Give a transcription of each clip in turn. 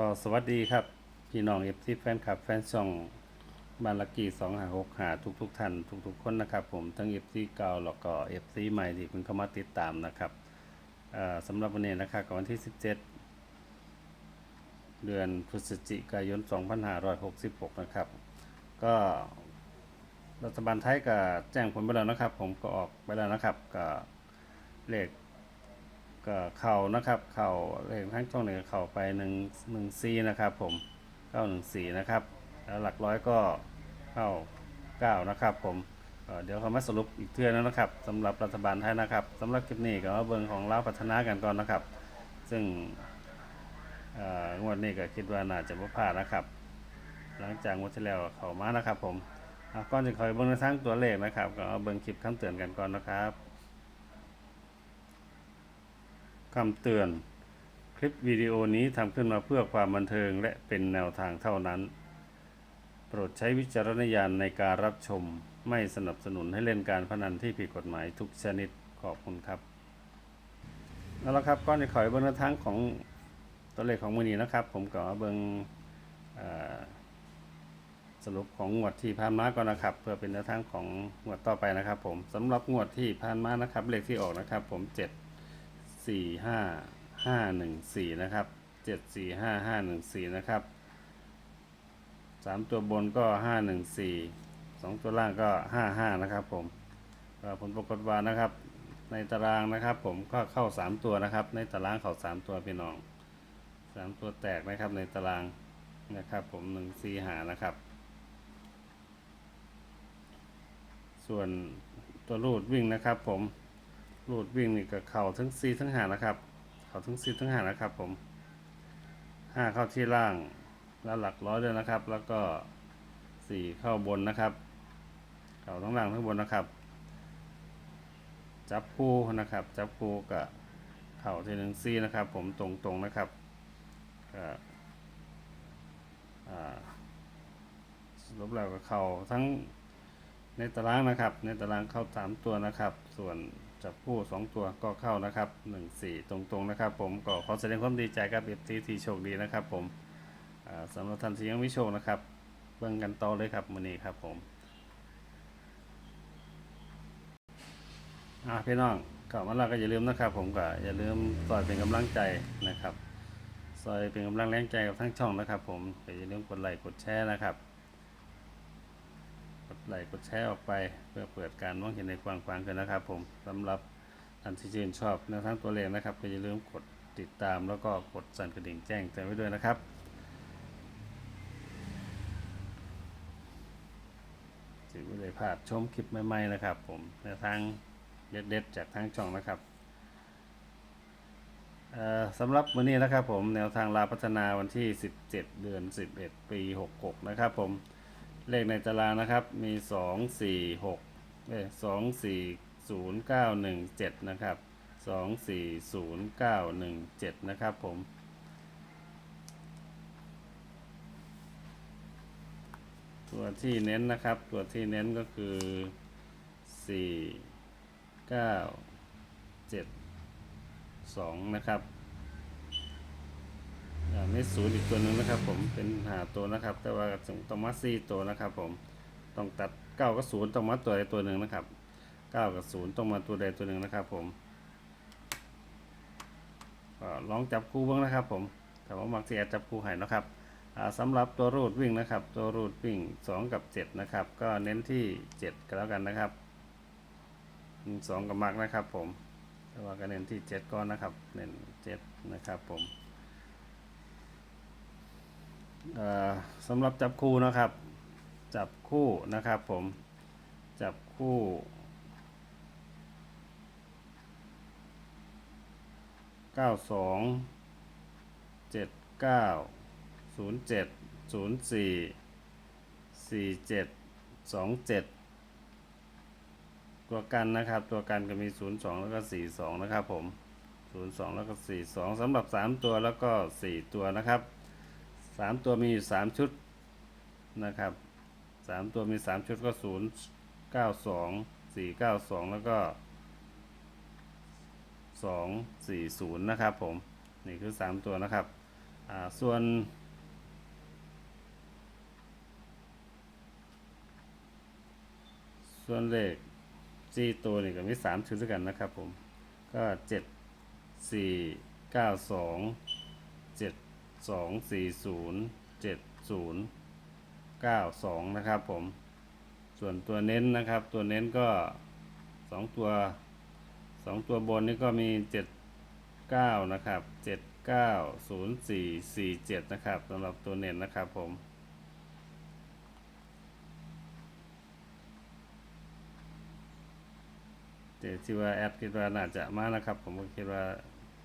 ก็สวัสดีครับ พี่น้องเอฟซีแฟนคลับแฟนช่องบานลักกี้สองหาหกหาทุกทุกท่านทุกทุกคนนะครับ ผมทั้งเอฟซีเก่าแล้วก็เอฟซีใหม่ที่เพิ่งเข้ามาติดตามนะครับสำหรับวันนี้นะครับกับวันที่ 17 เดือนพฤศจิกายน 2566 นะครับ ก็รัฐบาลไทยก็แจ้งผลไปแล้วนะครับ ผมก็ออกไปแล้วนะครับก็เลข ก็เข่านะครับ เข่าเลขทั้งช่องหนึ่งเข่าไปหนึ่งหนึ่งซีนะครับ ผมเก้าหนึ่งสี่นะครับ แล้วหลักร้อยก็เข้าเก้านะครับ ผมเดี๋ยวเขามาสรุปอีกเทื่อนึงนะครับสำหรับรัฐบาลไทยนะครับสำหรับคลิปนี้ก็มาเบิ่งของเราพัฒนากันก่อนนะครับ ซึ่งงวดนี้ก็คิดว่าน่าจะไม่พลาดนะครับ หลังจากงวดที่แล้วเขามานะครับ ผมก่อนจะคอยเบิ่งในทั้งตัวเลขนะครับ ก็เอาเบิ่งคลิปคำเตือนกันก่อนนะครับ คำเตือน คลิปวิดีโอนี้ทำขึ้นมาเพื่อความบันเทิงและเป็นแนวทางเท่านั้น โปรดใช้วิจารณญาณในการรับชม ไม่สนับสนุนให้เล่นการพนันที่ผิดกฎหมายทุกชนิดขอบคุณครับแล้วละครับก็ในขอยเบิ้งแนวทางของตัวเลขของมือนี้นะครับ ผมก็เอาเบิ้งเอ่อสรุปของงวดที่ผ่านมาก่อนนะครับ เพื่อเป็นแนวทางของงวดต่อไปนะครับ ผมสำหรับงวดที่ผ่านมานะครับเลขที่ออกนะครับ ผมเจ็ด สี่ห้าห้าหนึ่งสี่นะครับเจ็ดสี่ห้าห้าหนึ่งสี่นะครับสามตัวบนก็ห้าหนึ่งสี่สองตัวล่างก็ห้าห้านะครับผมผลปรากฏว่านะครับ ในตารางนะครับผมก็เข้าสามตัวนะครับ ในตารางเข้าสามตัวพี่น้องสามตัวแตกนะครับในตารางนะครับ ผมหนึ่งสี่หานะครับ ส่วนตัวรูดวิ่งนะครับผม รูดวิ่งนี่ก็เข่าทั้งซีทั้งหานะครับ เข่าทั้งซีทั้งหานะครับ ผมห้าเข้าที่ล่างแล้วหลักร้อยด้วยนะครับ แล้วก็สี่เข้าบนนะครับ เข่าทั้งล่างทั้งบนนะครับ จับคู่นะครับ จับคู่กับเข่าที่หนึ่งซีนะครับ ผมตรงๆนะครับก็อ่าสรุปแล้วก็เข่าทั้งในตารางนะครับ ในตารางเข้าสามตัวนะครับ ส่วน จับคู่สองตัวก็เข้านะครับหนึ่งสี่ตรงๆนะครับ ผมก็ขอแสดงความดีใจกับเอฟซีที่โชคดีนะครับ ผมสำหรับท่านที่ยังไม่โชคนะครับ เบิ่งกันต่อเลยครับมือนี้ครับผมอ่าพี่น้องเข้ามาแล้วก็อย่าลืมนะครับ ผมก็อย่าลืมซอยเป็นกำลังใจนะครับซอยเป็นกำลังแรงใจกับทั้งช่องนะครับ ผมอย่าลืมกดไลค์กดแชร์นะครับ ไลค์กดแชร์ออกไป เพื่อเปิดการมองเห็นในกว้างๆกันนะครับ ผมสำหรับท่านที่ชื่นชอบแนวทางตัวเลขนะครับก็อย่าลืมกดติดตามแล้วก็กดสั่นกระดิ่งแจ้งเตือนไว้ด้วยนะครับสิไม่ได้พลาดชมคลิปใหม่ๆนะครับ ผมแนวทางเด็ดๆจากทางช่องนะครับสำหรับวันนี้นะครับผมแนวทางลาพัฒนาวันที่ 17 เดือน 11 ปี 66 นะครับผม เลขในตารางนะครับมีสองสี่หกเอ้สองสี่ศูนย์เก้าหนึ่งเจ็ดนะครับสองสี่ศูนย์เก้าหนึ่งเจ็ดนะครับผม ตัวที่เน้นนะครับ ตัวที่เน้นก็คือสี่เก้าเจ็ดสองนะครับ อ่าไม่ศูนย์อีกตัวหนึ่งนะครับ ผมเป็นหาตัวนะครับ แต่ว่าต้องมาสี่ตัวนะครับ ผมต้องตัดเก้ากับศูนย์ต้องมาตัวใดตัวหนึ่งนะครับเก้ากับศูนย์ต้องมาตัวใดตัวหนึ่งนะครับ ผมก็ลองจับคู่บ้างนะครับ ผมแต่ว่ามักจะแอดจับคู่ให้นะครับอ่าสำหรับตัวรูดวิ่งนะครับ ตัวรูดวิ่งสองกับเจ็ดนะครับ ก็เน้นที่เจ็ดก็แล้วกันนะครับสองกับมักนะครับ ผมแต่ว่าก็เน้นที่เจ็ดก่อนนะครับ เน้นเจ็ดนะครับผม สำหรับจับคู่นะครับ จับคู่นะครับผมจับคู่เก้าสองเจ็ดเก้าศูนย์เจ็ดศูนย์สี่สี่เจ็ดสองเจ็ดตัวกันนะครับ ตัวกันก็มีศูนย์สองแล้วก็สี่สองนะครับผมศูนย์สองแล้วก็สี่สองสำหรับสามตัวแล้วก็สี่ตัวนะครับ สามตัวมีสามชุดนะครับสามตัวมีสามชุดก็ศูนย์เก้าสองสี่เก้าสองแล้วก็สองสี่ศูนย์นะครับผม นี่คือสามตัวนะครับอ่าส่วนส่วนเลขสี่ตัวนี่ก็มีสามชุดด้วยกันนะครับผม ก็เจ็ดสี่เก้าสอง สองสี่ศูนย์เจ็ดศูนย์เก้าสองนะครับผม ส่วนตัวเน้นนะครับ ตัวเน้นก็สองตัวสองตัวบนนี่ก็มีเจ็ดเก้านะครับเจ็ดเก้าศูนย์สี่สี่เจ็ดนะครับสำหรับตัวเน้นนะครับผมแต่ที่ว่าแอดคิดว่าน่าจะมานะครับ ผมก็คิดว่า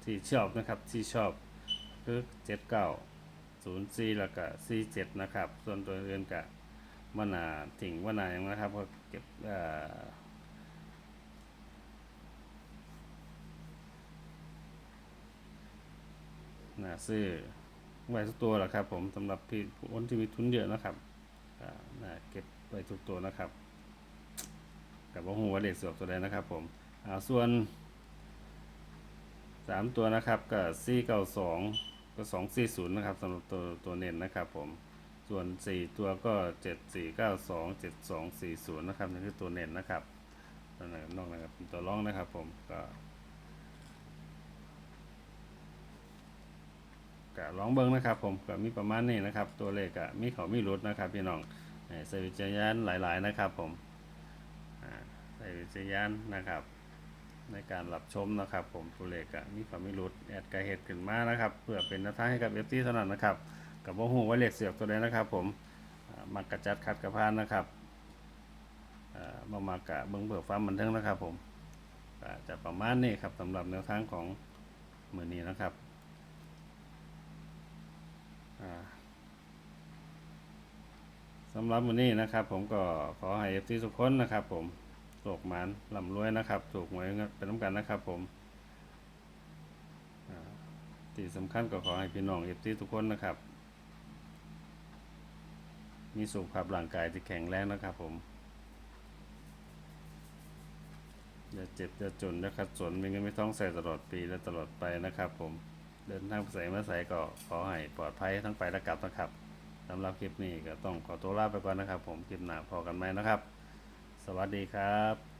ที่ชอบนะครับที่ชอบ คือเจ็ดเก้าศูนย์สี่แล้วก็สี่เจ็ดนะครับ ส่วนตัวอื่นก็มะนาถิงมะนาอย่างนะครับก็เก็บอ่อน่าซื้อไว้ทุกตัวแหละครับ ผมสำหรับพี่คนที่มีทุนเยอะนะครับอ่าน่าเก็บไว้ทุกตัวนะครับกับว่าหัวาเลขสวบตัวใดนะครับ ผมอ่าส่วนสามตัวนะครับก็สี่เก้าสอง ก็สองสี่ศูนย์นะครับสำหรับตัวตัวเน้นนะครับผมส่วนสี่ตัวก็เจ็ดสี่เก้าสองเจ็ดสองสี่ศูนย์นะครับนี่คือตัวเน้นนะครับตัวนั้นนอกนะครับเป็นตัวร้องนะครับผมก็ก็ลองเบิ้งนะครับผมก็มีประมาณนี้นะครับ ตัวเลขก็มีเขามีรุดนะครับพี่น้องให้ใส่วิจารณญาณหลาย ๆ นะครับผมใส่วิจารณญาณนะครับ ในการรับชมนะครับ ผมตัวเลขอะมีความไม่รุดแอดกระเหตุขึ้นมานะครับ เพื่อเป็นแนวทางให้กับเอฟซีเท่านั้นนะครับกับว่าหูว่าเลขเสียบตัวใดนะครับ ผมอ่ามักกระจัดขัดกระพานนะครับอ่ามามักะเบิ้งเบิกฟ้ามันเทิงนะครับ ผมจะประมาณนี้ครับสำหรับแนวทางของมือนี้นะครับอ่าสำหรับวันนี้นะครับ ผมก็ขอให้เอฟซีทุกคนนะครับ ผม โศกหมานลำรวยนะครับถูกหวยเป็นน้ำกันนะครับผมที่สำคัญก็ขอให้พี่น้องเอฟซีทุกคนนะครับ มีสุขภาพร่างกายที่แข็งแรงนะครับผม อย่าเจ็บอย่าจนอย่าขัดสนมีเงินไม่ท้องใส่ตลอดปีและตลอดไปนะครับผมเดินทางใส่มาใส่ก็ขอให้ปลอดภัยทั้งไปและกลับนะครับสำหรับคลิปนี้ก็ต้องขอตัวลาไปก่อนนะครับ ผมคลิปหน้าพอกันไหมนะครับ สวัสดีครับ